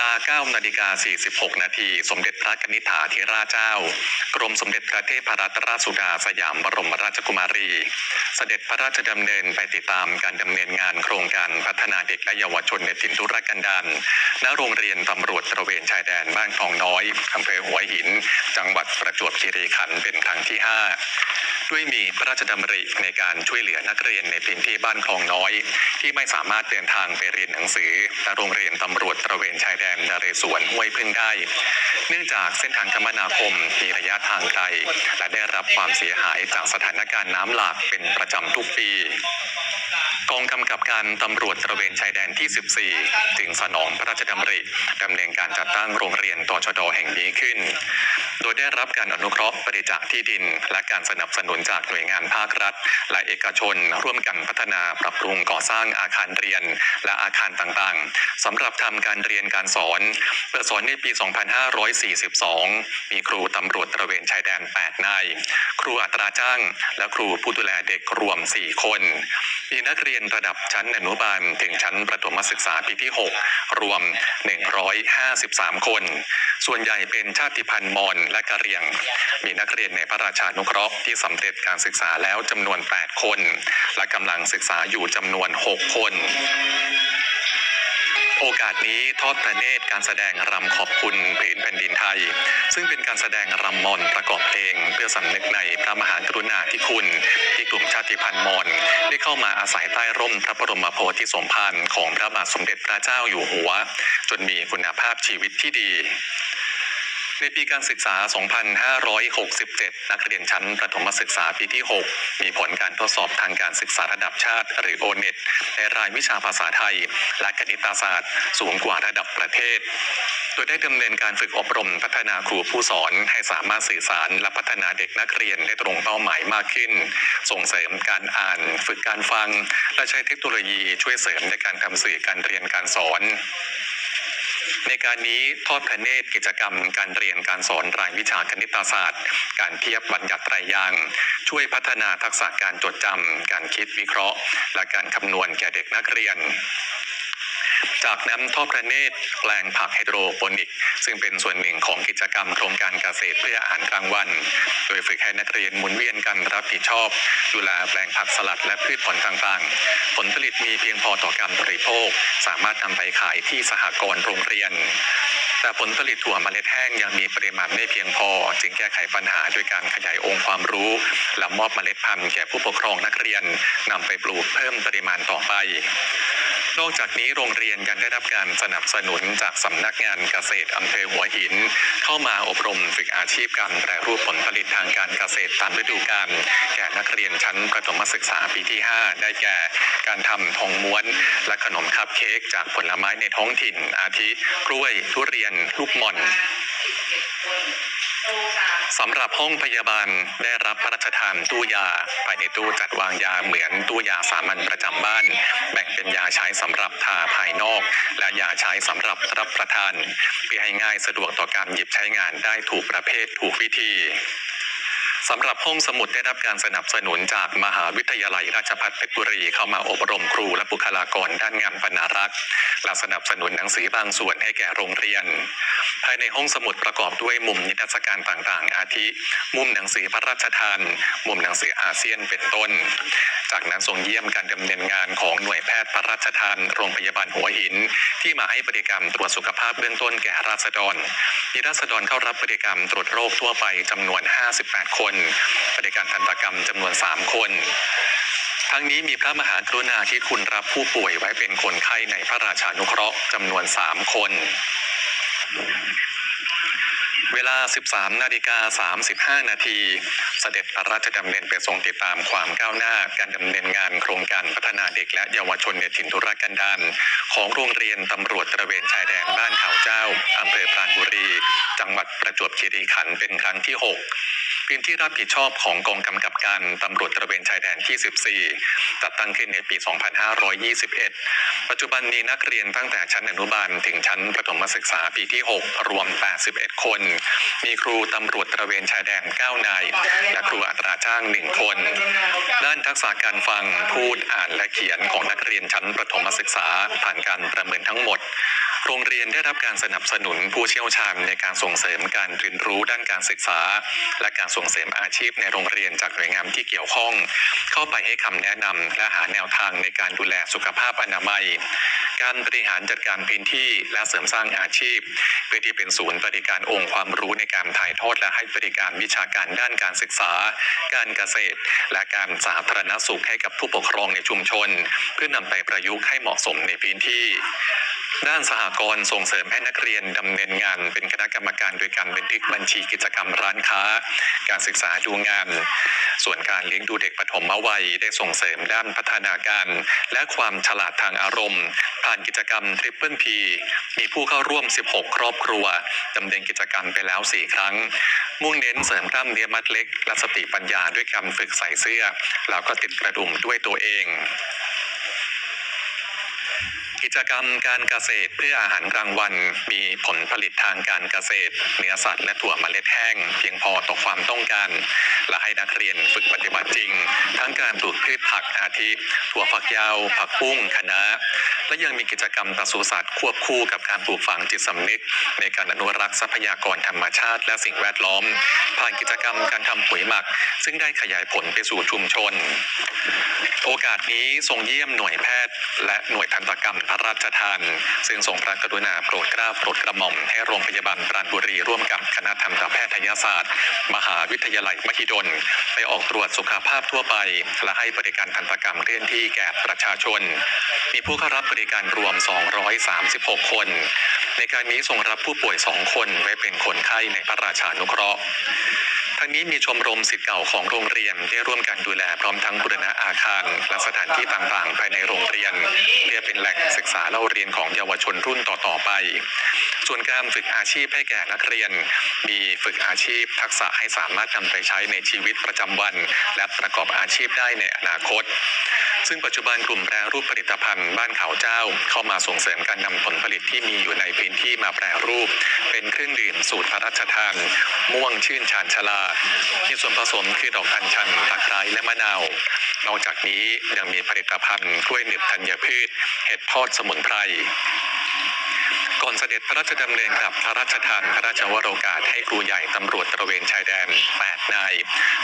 ลา9นาฬิกา46 นาที สมเด็จพระนิธิถาธิราชเจ้า กรมสมเด็จพระเทพรัตนราชสุดาสยามบรมราชกุมารี เสด็จพระราชดำเนินไปติดตามการดำเนินงานโครงการพัฒนาเด็กและเยาวชนในถิ่นทุรกันดารณโรงเรียนตำรวจตระเวนชายแดนบ้านคลองน้อยอำเภอหัวหิน จังหวัดประจวบคีรีขันธ์เป็นครั้งที่ 5 ด้วยมีพระราชดำริในการช่วยเหลือนักเรียนในพื้นที่บ้านคลองน้อย ที่ไม่สามารถเดินทางไปเรียนหนังสือณโรงเรียนตำรวจตระเวนชายแดนนเรศวรห้วยพึ่งได้ เนื่องจากเส้นทางคมนาคมมีระยะทางไกล และได้รับความเสียหายจากสถานการณ์น้ำหลากเป็นประจำทุกปี กองกำกับการตำรวจตระเวนชายแดนที่ 14 จึงสนองพระราชดำริดำเนินการจัดตั้งโรงเรียนตชดแห่งนี้ขึ้น โดยได้รับการอนุเคราะห์บริจาคที่ดิน และการสนับสนุนจากหน่วยงานภาครัฐ และเอกชน ร่วมกันพัฒนาปรับปรุงก่อสร้างอาคารเรียน และอาคารต่างๆสำหรับทำการเรียนการสอนเปิดสอนในปี 2542 มีครูตำรวจตระเวนชายแดน 8 นาย ครูอัตราจ้าง และครูผู้ดูแลเด็กรวม 4 คน มีนักเรียนระดับชั้นอนุบาลถึงชั้นประถมศึกษาปีที่ 6 รวม 153 คน ส่วนใหญ่เป็นชาติพันธุ์มอญและกะเหรี่ยง มีนักเรียนในพระราชานุเคราะห์ที่สำเร็จการศึกษาแล้วจำนวน 8 คน และกำลังศึกษาอยู่จำนวน 6 คน โอกาสนี้ทอดพระเนตรการแสดงรำขอบคุณผืนแผ่นดินไทย ซึ่งเป็นการแสดงรำมอนประกอบเพลง เพื่อสำนึกในพระมหากรุณาธิคุณ ที่กลุ่มชาติพันธุ์มอนได้เข้ามาอาศัยใต้ร่มพระบรมโพธิสมภารของพระบาทสมเด็จพระเจ้าอยู่หัว จนมีคุณภาพชีวิตที่ดี ในปีการศึกษา 2567 นักเรียนชั้นประถมศึกษาปีที่ 6 มีผลการทดสอบทางการศึกษาระดับชาติ หรือ O-NET ในรายวิชาภาษาไทย และคณิตศาสตร์ สูงกว่าระดับประเทศโดยได้ดำเนินการฝึกอบรมพัฒนาครูผู้สอนให้สามารถสื่อสารและพัฒนาเด็กนักเรียนได้ตรงเป้าหมายมากขึ้น ส่งเสริมการอ่าน ฝึกการฟัง และใช้เทคโนโลยีช่วยเสริมในการทำสื่อการเรียนการสอน ในการนี้ทอดพระเนตรกิจกรรม การเรียนการสอนรายวิชาคณิตศาสตร์ การเทียบบัญญัติไตรยาง ช่วยพัฒนาทักษะการจดจำการคิดวิเคราะห์ และการคำนวณแก่เด็กนักเรียน จากนั้นทอดพระเนตรแปลงผักไฮโดรโปนิก ซึ่งเป็นส่วนหนึ่งของกิจกรรมโครงการเกษตรเพื่ออาหารกลางวัน โดยฝึกให้นักเรียนหมุนเวียนกันรับผิดชอบดูแลแปลงผักสลัดและพืชผลต่างๆ ผลผลิตมีเพียงพอต่อการบริโภค สามารถนำไปขายที่สหกรณ์โรงเรียนแต่ผลผลิตถั่วเมล็ดแห้งยังมีปริมาณไม่เพียงพอ จึงแก้ไขปัญหาด้วยการขยายองค์ความรู้ และมอบเมล็ดพันธุ์แก่ผู้ปกครองนักเรียนนำไปปลูกเพิ่มปริมาณต่อไป นอกจากนี้โรงเรียนยังได้รับการสนับสนุนจากสำนักงานเกษตรอำเภอหัวหิน เข้ามาอบรมฝึกอาชีพการแปรรูปผลผลิตทางการเกษตรตามฤดูกาลแก่นักเรียนชั้นประถมศึกษาปีที่ 5 ได้แก่การทำทองม้วน และขนมคัพเค้กจากผลไม้ในท้องถิ่น อาทิกล้วยทุเรียน ลูกม่อน สำหรับห้องพยาบาลได้รับพระราชทานตู้ยาภายในตู้จัดวางยาเหมือนตู้ยาสามัญประจำบ้าน แบ่งเป็นยาใช้สำหรับทาภายนอก และยาใช้สำหรับรับประทาน เพื่อให้ง่ายสะดวกต่อการหยิบใช้งานได้ถูกประเภทถูกวิธี สำหรับห้องสมุดได้รับการสนับสนุนจากมหาวิทยาลัยราชภัฏเพชรบุรีเข้ามาอบรมครูและบุคลากรด้านงานบรรณารักษ์และสนับสนุนหนังสือบางส่วนให้แก่โรงเรียน ภายในห้องสมุดประกอบด้วยมุมนิทรรศการต่างๆ อาทิ มุมหนังสือพระราชทาน มุมหนังสืออาเซียนเป็นต้น จากนั้นทรงเยี่ยมการดำเนินงานของหน่วยแพทย์พระราชทานโรงพยาบาลหัวหิน ที่มาให้บริการตรวจสุขภาพเบื้องต้นแก่ราษฎรมีราษฎรเข้ารับบริการตรวจโรคทั่วไปจำนวน 58 คนบริการทันตกรรมจำนวน 3 คนทั้งนี้มีพระมหากรุณาธิคุณรับผู้ป่วยไว้เป็นคนไข้ในพระราชานุเคราะห์จำนวน 3 คน เวลา 13 นาฬิกา 35 นาที เสด็จพระราชดำเนินไปทรงติดตามความก้าวหน้าการดำเนินงานโครงการพัฒนาเด็กและเยาวชนในถิ่นทุรกันดารของโรงเรียนตำรวจตระเวนชายแดนบ้านเขาเจ้าอำเภอปราณบุรี จังหวัดประจวบคีรีขันธ์เป็นครั้งที่ 6 พื้นที่รับผิดชอบของกองกำกับการตำรวจตระเวนชายแดนที่ 14 จัดตั้งขึ้นในปี 2521 ปัจจุบันมีนักเรียนตั้งแต่ชั้นอนุบาลถึงชั้นประถมศึกษาปีที่ 6 รวม 81 คน มีครูตำรวจตระเวนชายแดน 9 นาย และครูอัตราจ้าง 1 คน ด้านทักษะการฟัง พูด อ่าน และเขียนของนักเรียนชั้นประถมศึกษาผ่านการประเมินทั้งหมด โรงเรียนได้รับการสนับสนุนผู้เชี่ยวชาญในการส่งเสริมการเรียนรู้ด้านการศึกษา และการส่งเสริมอาชีพในโรงเรียนจากหน่วยงานที่เกี่ยวข้อง เข้าไปให้คำแนะนำและหาแนวทางในการดูแลสุขภาพอนามัย การบริหารจัดการพื้นที่และเสริมสร้างอาชีพ เพื่อที่เป็นศูนย์บริการองค์ความรู้ในการถ่ายทอดและให้บริการวิชาการด้านการศึกษา การเกษตร และการสาธารณสุขให้กับผู้ปกครองในชุมชน เพื่อนำไปประยุกต์ให้เหมาะสมในพื้นที่ ด้านสหกรณ์ส่งเสริมให้นักเรียนดำเนินงานเป็นคณะกรรมการโดยการบันทึกบัญชีกิจกรรมร้านค้า การศึกษาดูงาน ส่วนการเลี้ยงดูเด็กปฐมวัยได้ส่งเสริมด้านพัฒนาการ และความฉลาดทางอารมณ์ ผ่านกิจกรรมทริปเปิลพีมีผู้เข้าร่วม 16 ครอบครัวดำเนินกิจกรรมไปแล้ว 4 ครั้ง มุ่งเน้นเสริมกล้ามเนื้อมัดเล็ก และสติปัญญาด้วยการฝึกใส่เสื้อ แล้วก็ติดกระดุมด้วยตัวเอง กิจกรรมการเกษตรเพื่ออาหารกลางวัน มีผลผลิตทางการเกษตร เนื้อสัตว์และถั่วเมล็ดแห้ง เพียงพอต่อความต้องการ และให้นักเรียนฝึกปฏิบัติจริง ทั้งการปลูกพืชผักอาทิถั่วฝักยาว ผักบุ้งคะน้าและยังมีกิจกรรมปศุสัตว์ควบคู่กับการปลูกฝังจิตสำนึก ในการอนุรักษ์ทรัพยากรธรรมชาติและสิ่งแวดล้อม ผ่านกิจกรรมการทำปุ๋ยหมัก ซึ่งได้ขยายผลไปสู่ชุมชน โอกาสนี้ทรงเยี่ยมหน่วยแพทย์ และหน่วยทันตกรรมพระราชทาน ซึ่งทรงพระกรุณาโปรดเกล้าโปรดกระหม่อมให้โรงพยาบาลปราณบุรีร่วมกับคณะทันตแพทยศาสตร์ มหาวิทยาลัยมหิดลไปออกตรวจสุขภาพทั่วไป และให้บริการทันตกรรมเคลื่อนที่แก่ประชาชน มีผู้เข้ารับบริการรวม 236 คน ในการนี้ทรงรับผู้ป่วย 2 คนไว้เป็นคนไข้ในพระราชานุเคราะห์ ทั้งนี้มีชมรมสิทธิ์เก่าของโรงเรียนได้ร่วมกันดูแลพร้อมทั้งบูรณะอาคารและสถานที่ต่างๆ ภายในโรงเรียนเพื่อเป็นแหล่งศึกษาเล่าเรียนของเยาวชนรุ่นต่อๆไป ส่วนการฝึกอาชีพให้แก่นักเรียน มีฝึกอาชีพทักษะให้สามารถนำไปใช้ในชีวิตประจำวัน และประกอบอาชีพได้ในอนาคต ซึ่งปัจจุบันกลุ่มแปรรูปผลิตภัณฑ์บ้านเขาเจ้า เข้ามาส่งเสริมการนำผลผลิตที่มีอยู่ในพื้นที่มาแปรรูป เป็นเครื่องดื่มสูตรพระราชทาน ม่วงชื่นชานชลาที่ส่วนผสมคือดอกอัญชันตะไคร้และมะนาว นอกจากนี้ยังมีผลิตภัณฑ์กล้วยหนึบธัญพืช เห็ดทอดสมุนไพร ก่อนเสด็จพระราชดำเนินกลับพระราชทานพระราชวโรกาสให้ครูใหญ่ตำรวจตระเวนชายแดน8นาย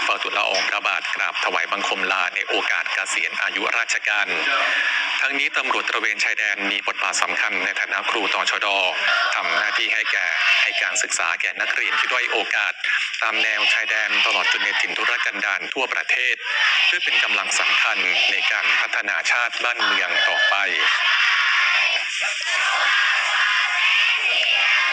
เฝ้าตุลาองค์พระบาทกราบถวายบังคมลาในโอกาสเกษียณอายุราชการ ทั้งนี้ตำรวจตระเวนชายแดนมีบทบาทสำคัญในฐานะครูต่อชดทำหน้าที่ให้แก่ให้การศึกษาแก่นักเรียนที่ด้อยโอกาส ตามแนวชายแดนตลอดจนในถิ่นทุรกันดารทั่วประเทศ เพื่อเป็นกำลังสำคัญในการพัฒนาชาติบ้านเมืองต่อไป Yeah.